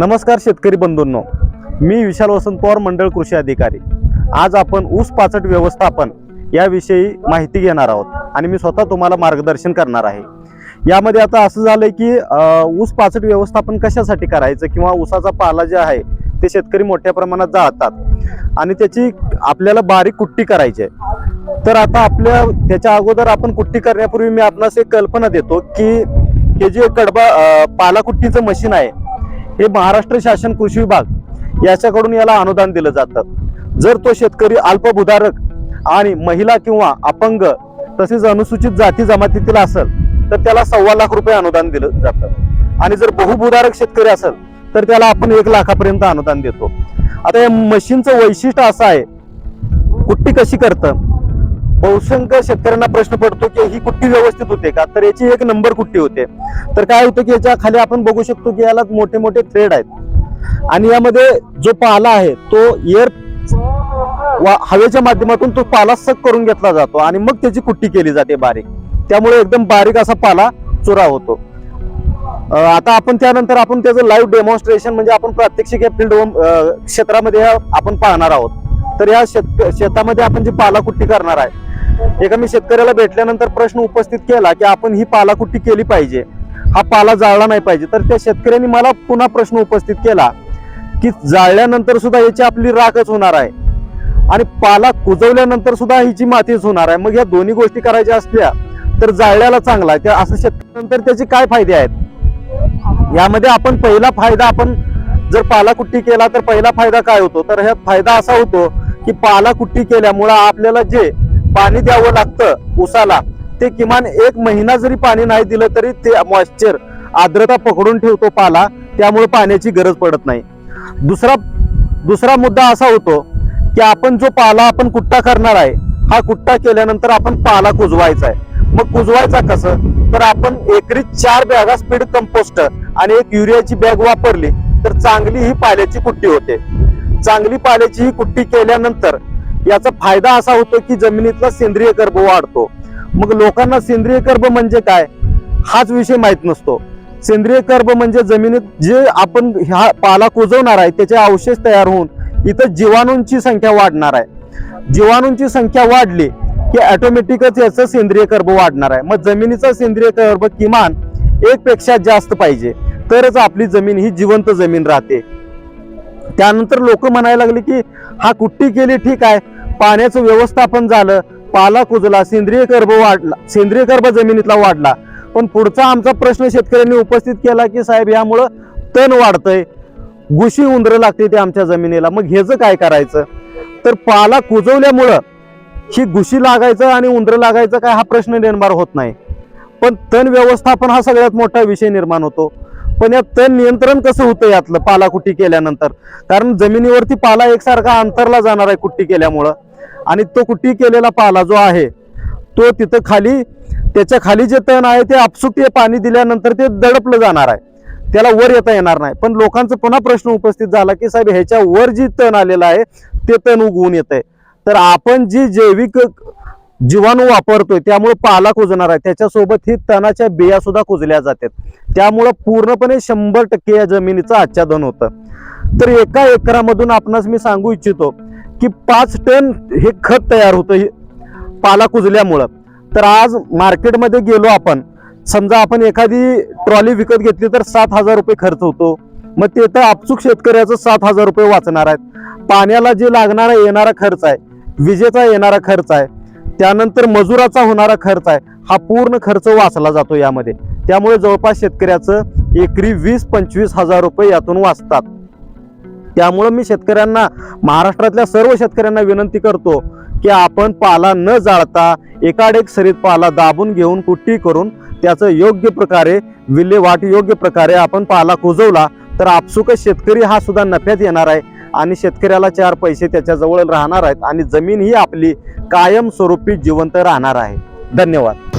नमस्कार शेतकरी बंधूंनो. मी विशाल वसंत पवार मंडळ कृषी अधिकारी. आज आपण ऊस पाचट व्यवस्थापन याविषयी माहिती घेणार आहोत आणि मी स्वतः तुम्हाला मार्गदर्शन करणार आहे. यामध्ये आता असं झालंय की ऊस पाचट व्यवस्थापन कशासाठी करायचं किंवा ऊसाचा पाला जे आहे ते शेतकरी मोठ्या प्रमाणात जाळतात आणि त्याची आपल्याला बारीक कुट्टी करायची आहे. तर आता आपल्या त्याच्या अगोदर आपण कुट्टी करण्यापूर्वी मी आपणास एक कल्पना देतो की हे जे कडबा पाला कुट्टीचं मशीन आहे हे महाराष्ट्र शासन कृषी विभाग याच्याकडून याला अनुदान दिलं जातं. जर तो शेतकरी अल्पभूधारक आणि महिला किंवा अपंग तसेच अनुसूचित जाती जमातीतील असेल तर त्याला सव्वा लाख रुपये अनुदान दिलं जातं. आणि जर बहुभूधारक शेतकरी असेल तर त्याला आपण एक लाखापर्यंत अनुदान देतो. आता या मशीनचं वैशिष्ट्य असं आहे कुट्टी कशी करतं? बहुसंख्य शेतकऱ्यांना प्रश्न पडतो की ही कुट्टी व्यवस्थित होते का? तर याची एक नंबर कुट्टी होते. तर काय होतं की याच्या खाली आपण बघू शकतो की याला मोठे मोठे थ्रेड आहेत. आणि यामध्ये जो पाला आहे तो एअर वा हवेच्या माध्यमातून तो पाला सक करून घेतला जातो आणि मग त्याची कुट्टी केली जाते बारीक. त्यामुळे एकदम बारीक असा पाला चुरा होतो. आता आपण त्यानंतर आपण त्याचं लाईव्ह डेमॉन्स्ट्रेशन म्हणजे आपण प्रात्यक्षिक या फील्ड क्षेत्रामध्ये आपण पाहणार आहोत. तर या शेत शेतामध्ये आपण जी पाला कुट्टी करणार आहे एका मी शेतकऱ्याला भेटल्यानंतर प्रश्न उपस्थित केला की आपण ही पालाकुट्टी केली पाहिजे. हा पाला जाळला नाही पाहिजे. तर त्या शेतकऱ्यांनी मला पुन्हा प्रश्न उपस्थित केला की जाळल्यानंतर सुद्धा याची आपली राखच होणार आहे. आणि पाला कुजवल्यानंतर सुद्धा हिची मातीच होणार आहे. मग या दोन्ही गोष्टी करायच्या असल्या तर जाळल्याला चांगला आहे. त्या असं शेतकऱ्यानंतर त्याचे काय फायदे आहेत? यामध्ये आपण पहिला फायदा आपण जर पाला कुट्टी केला तर पहिला फायदा काय होतो? तर ह्या फायदा असा होतो की पाला कुट्टी केल्यामुळं आपल्याला जे पाणी द्यावं लागतं ऊसाला. ते किमान एक महिना जरी पाणी नाही दिलं तरी ते मॉइश्चर आर्द्रता पकडून ठेवतो पाला. त्यामुळे पाण्याची गरज पडत नाही. दुसरा दुसरा मुद्दा असा होतो की आपण जो पाला आपण कुट्टा करणार आहे हा कुट्टा केल्यानंतर आपण पाला कुजवायचा आहे. मग कुजवायचा कसं? तर आपण एकरी चार बॅगा स्पीड कंपोस्ट आणि एक युरियाची बॅग वापरली तर चांगली ही पाल्याची कुट्टी होते. चांगली पाल्याची ही कुट्टी केल्यानंतर याचा फायदा असा होतो की जमिनीतला सेंद्रिय कर्ब वाढतो. मग लोकांना सेंद्रिय कर्ब म्हणजे काय? हाच विषय माहीत नसतो. सेंद्रिय कर्ब म्हणजे जमिनीत जे आपण ह्या पाला कुजवणार आहे त्याचे अवशेष तयार होऊन इथं जीवाणूंची संख्या वाढणार आहे. जीवाणूंची संख्या वाढली की ऑटोमॅटिकच याचं सेंद्रिय कर्ब वाढणार आहे. मग जमिनीचा सेंद्रिय कर्ब किमान एक पेक्षा जास्त पाहिजे. तरच आपली जमीन ही जिवंत जमीन राहते. त्यानंतर लोक म्हणायला लागले की हा कुट्टी केली ठीक आहे पाण्याचं व्यवस्थापन झालं पाला कुजला सेंद्रिय कर्ब वाढला सेंद्रिय कर्ब जमिनीतला वाढला. पण पुढचा आमचा प्रश्न शेतकऱ्यांनी उपस्थित केला की साहेब यामुळं तण वाढतंय गुशी उंदरं लागते ते आमच्या जमिनीला. मग ह्याचं काय करायचं? तर पाला कुजवल्यामुळं ही गुशी लागायचं आणि उंदरं लागायचं काय हा प्रश्न निर्माण होत नाही. पण तण व्यवस्थापन हा सगळ्यात मोठा विषय निर्माण होतो. पण या तण नियंत्रण कसं होतं यातलं? पाला कुट्टी केल्यानंतर. कारण जमिनीवरती पाला एकसारखा अंतरला जाणार आहे कुट्टी केल्यामुळं. आणि तो कुटी केलेला पाला जो आहे तो तिथं खाली त्याच्याखाली जे तण आहे ते आपसूक पाणी दिल्यानंतर ते दडपलं जाणार आहे. त्याला वर येता येणार नाही. पण लोकांचा पुन्हा प्रश्न उपस्थित झाला की साहेब ह्याच्या वर जी तण आलेलं आहे ते तण उगवून येत आहे तर आपण जी जैविक जीवाणू वापरतोय त्यामुळे पाला कुजणार आहे. त्याच्यासोबत ही तणाच्या बिया सुद्धा कुजल्या जातात. त्यामुळं पूर्णपणे शंभर टक्के या जमिनीचं आच्छादन होतं. तर एका एकरामधून आपणास मी सांगू इच्छितो की पाच टन हे खत तयार होतं हे पाला कुजल्यामुळं. तर आज मार्केटमध्ये गेलो आपण. समजा आपण एखादी ट्रॉली विकत घेतली तर सात हजार रुपये खर्च होतो. मग ते तर आपचूक शेतकऱ्याचं सात हजार रुपये वाचणार आहेत. पाण्याला जे लागणारा येणारा खर्च आहे विजेचा येणारा खर्च आहे त्यानंतर मजुराचा होणारा खर्च आहे हा पूर्ण खर्च वाचला जातो यामध्ये. त्यामुळे जवळपास शेतकऱ्याचं एकरी वीस पंचवीस हजार रुपये यातून वाचतात. त्यामुळं मी शेतकऱ्यांना महाराष्ट्रातल्या सर्व शेतकऱ्यांना विनंती करतो की आपण पाला न जाळता एकाडेक सरीत पाला दाबून घेऊन कुट्टी करून त्याचं योग्य प्रकारे विल्हेवाट योग्य प्रकारे आपण पाला कुजवला तर आपसुकच शेतकरी हा सुद्धा नफ्यात येणार आहे आणि शेतकऱ्याला चार पैसे त्याच्याजवळ राहणार आहेत आणि जमीन ही आपली कायमस्वरूपी जिवंत राहणार आहे. धन्यवाद.